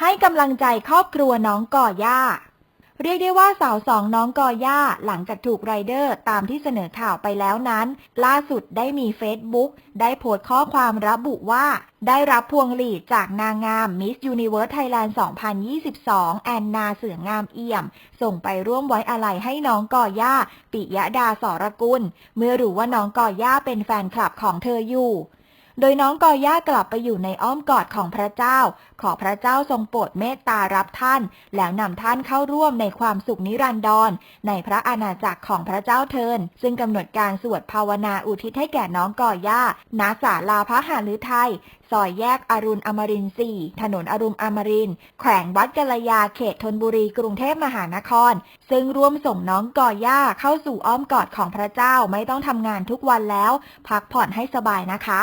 ให้กำลังใจครอบครัวน้องก่อย่า เรียกได้ว่าสาวสองน้องกอย่า หลังจากถูกไรเดอร์ตามที่เสนอข่าวไปแล้วนั้น ล่าสุดได้มีเฟซบุ๊กได้โพสต์ข้อความระบุว่า ได้รับพวงหลีดจากนางงาม Miss Universe Thailand 2022 แอนนาเสืองามเอี่ยม ส่งไปร่วมไว้อาลัยให้น้องก่อย่า ปิยะดาสรกุล เมื่อรู้ว่าน้องก่อย่าเป็นแฟนคลับของเธออยู่ โดยน้องกอย่ากลับไปอยู่ในอ้อมกอดของพระเจ้า ขอพระเจ้าทรงโปรดเมตตารับท่าน แล้วนำท่านเข้าร่วมในความสุขนิรันดรในพระอาณาจักรของพระเจ้าเทิน ซึ่งกำหนดการสวดภาวนาอุทิศให้แก่น้องกอย่าณศาลาพระหฤทัยซอยแยกอรุณอมรินทร์4ถนนอรุณอมรินทร์แขวงวัดกัลยา เขตธนบุรี กรุงเทพมหานคร ซึ่งร่วมส่งน้องกอย่าเข้าสู่อ้อมกอดของพระเจ้าไม่ต้องทำงานทุกวันแล้ว พักผ่อนให้สบายนะคะ